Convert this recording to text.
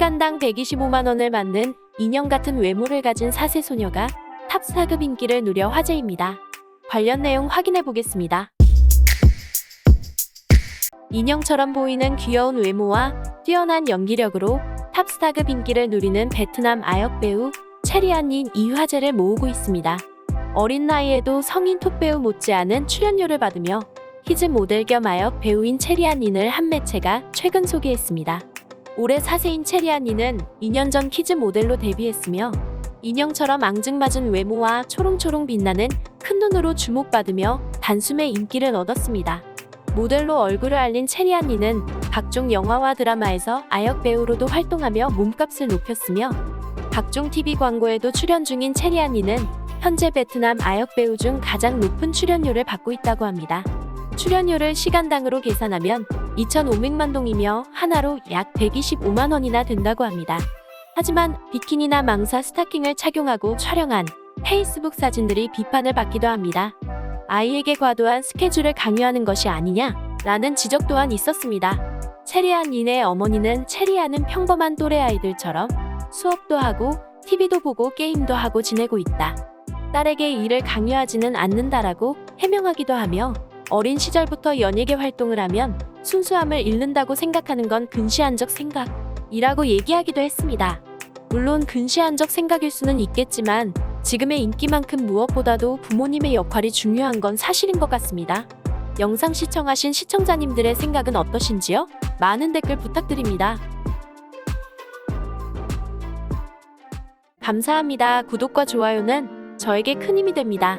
시간당 125만 원을 맞는 인형 같은 외모를 가진 4세 소녀가 탑 4급 인기를 누려 화제입니다. 관련 내용 확인해 보겠습니다. 인형처럼 보이는 귀여운 외모와 뛰어난 연기력으로 탑스타급 인기를 누리는 베트남 아역 배우 체리안님 이 화제를 모으고 있습니다. 어린 나이에도 성인 톱배우 못지않은 출연료를 받으며 히즈 모델 겸 아역 배우인 체리안닌을 한 매체가 최근 소개했습니다. 올해 4세인 체리안닌은 2년 전 키즈 모델로 데뷔했으며 인형처럼 앙증맞은 외모와 초롱초롱 빛나는 큰 눈으로 주목받으며 단숨에 인기를 얻었습니다. 모델로 얼굴을 알린 체리안니는 각종 영화와 드라마에서 아역 배우로도 활동하며 몸값을 높였으며 각종 TV 광고에도 출연 중인 체리안니는 현재 베트남 아역 배우 중 가장 높은 출연료를 받고 있다고 합니다. 출연료를 시간당으로 계산하면 2,500만 동이며 하나로 약 125만 원이나 된다고 합니다. 하지만 비키니나 망사 스타킹을 착용하고 촬영한 페이스북 사진들이 비판을 받기도 합니다. 아이에게 과도한 스케줄을 강요하는 것이 아니냐? 라는 지적 또한 있었습니다. 체리안 닌의 어머니는 체리안은 평범한 또래 아이들처럼 수업도 하고 TV도 보고 게임도 하고 지내고 있다. 딸에게 일을 강요하지는 않는다라고 해명하기도 하며 어린 시절부터 연예계 활동을 하면 순수함을 잃는다고 생각하는 건 근시안적 생각이라고 얘기하기도 했습니다. 물론 근시안적 생각일 수는 있겠지만 지금의 인기만큼 무엇보다도 부모님의 역할이 중요한 건 사실인 것 같습니다. 영상 시청하신 시청자님들의 생각은 어떠신지요? 많은 댓글 부탁드립니다. 감사합니다. 구독과 좋아요는 저에게 큰 힘이 됩니다.